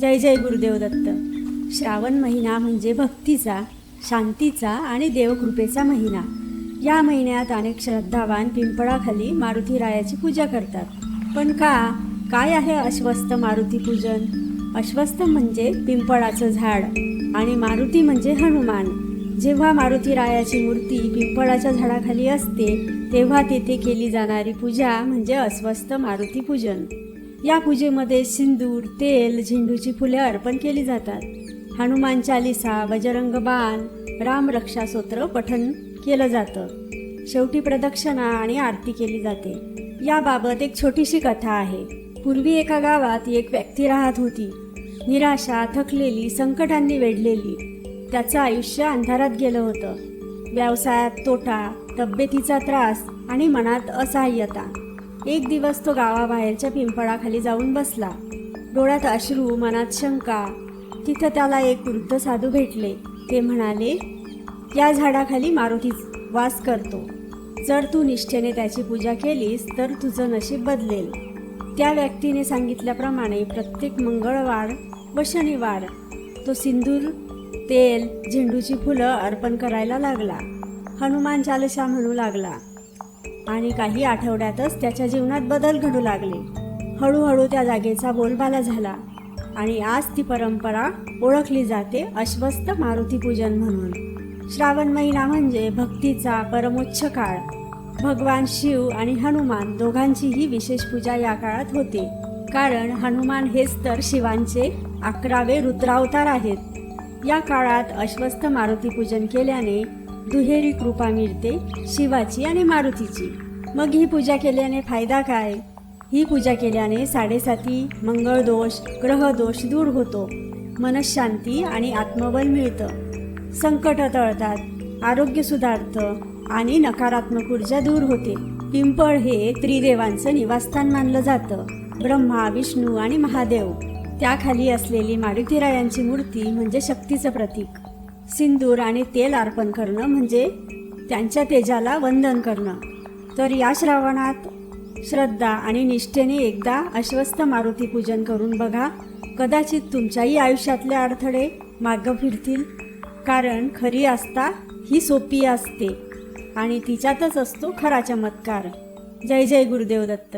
जय जय गुरुदेव दत्त. श्रावण महिना म्हणजे भक्तीचा शांतीचा आणि देवकृपेचा महिना. या महिन्यात अनेक श्रद्धावान पिंपळाखाली मारुतीरायाची पूजा करतात. पण का? काय आहे अश्वस्त मारुती पूजन? अश्वस्त म्हणजे पिंपळाचं झाड आणि मारुती म्हणजे हनुमान. जेव्हा मारुतीरायाची मूर्ती पिंपळाच्या झाडाखाली असते तेव्हा तेथे केली जाणारी पूजा म्हणजे अस्वस्थ मारुती पूजन. या पूजेमध्ये सिंदूर तेल झेंडूची फुले अर्पण केली जातात. हनुमान चालिसा बजरंग बाण रामरक्षा स्तोत्र पठन केलं जातं. शेवटी प्रदक्षिणा आणि आरती केली जाते. याबाबत एक छोटीशी कथा आहे. पूर्वी एका गावात एक व्यक्ती राहत होती. निराशा थकलेली संकटांनी वेढलेली. त्याचं आयुष्य अंधारात गेलं होतं. व्यवसायात तोटा तब्येतीचा त्रास आणि मनात असहाय्यता एक दिवस तो गावाबाहेरच्या पिंपळाखाली जाऊन बसला. डोळ्यात अश्रू मनात शंका. तिथं त्याला एक वृद्ध साधू भेटले. ते म्हणाले या झाडाखाली मारुती वास करतो. जर तू निष्ठेने त्याची पूजा केलीस तर तुझं नशीब बदलेल त्या व्यक्तीने सांगितल्याप्रमाणे प्रत्येक मंगळवार व शनिवार तो सिंदूर तेल झेंडूची फुलं अर्पण करायला लागला. हनुमान चालिसा म्हणू लागला. आणि काही आठवड्यातच त्याच्या जीवनात बदल घडू लागले. हळूहळू त्या जागेचा बोलबाला झाला आणि आज ती परंपरा ओळखली जाते अश्वस्त मारुती पूजन म्हणून. श्रावण महिना म्हणजे भक्तीचा परमोच्च काळ. भगवान शिव आणि हनुमान दोघांचीही विशेष पूजा या काळात होते. कारण हनुमान हेच तर शिवांचे अकरावे रुद्रावतार आहेत. या काळात अश्वस्त मारुती पूजन केल्याने दुहेरी कृपा मिळते शिवाची आणि मारुतीची. मग ही पूजा केल्याने फायदा काय? ही पूजा केल्याने साडेसाती मंगळदोष ग्रहदोष दूर होतो. मनशांती आणि आत्मबल मिळतं. संकट टळतात आरोग्य सुधारतं आणि नकारात्मक ऊर्जा दूर होते. पिंपळ हे त्रिदेवांचं निवासस्थान मानलं जातं. ब्रह्मा विष्णू आणि महादेव. त्याखाली असलेली मारुतीरायांची मूर्ती म्हणजे शक्तीचं प्रतीक. सिंदूर आणि तेल अर्पण करणं म्हणजे त्यांच्या तेजाला वंदन करणं. तर या श्रावणात श्रद्धा आणि निष्ठेने एकदा अश्वस्त मारुती पूजन करून बघा. कदाचित तुमच्याही आयुष्यातले अडथळे मागं फिरतील. कारण खरी आस्था ही सोपी असते आणि तिच्यातच असतो खरा चमत्कार. जय जय गुरुदेव दत्त.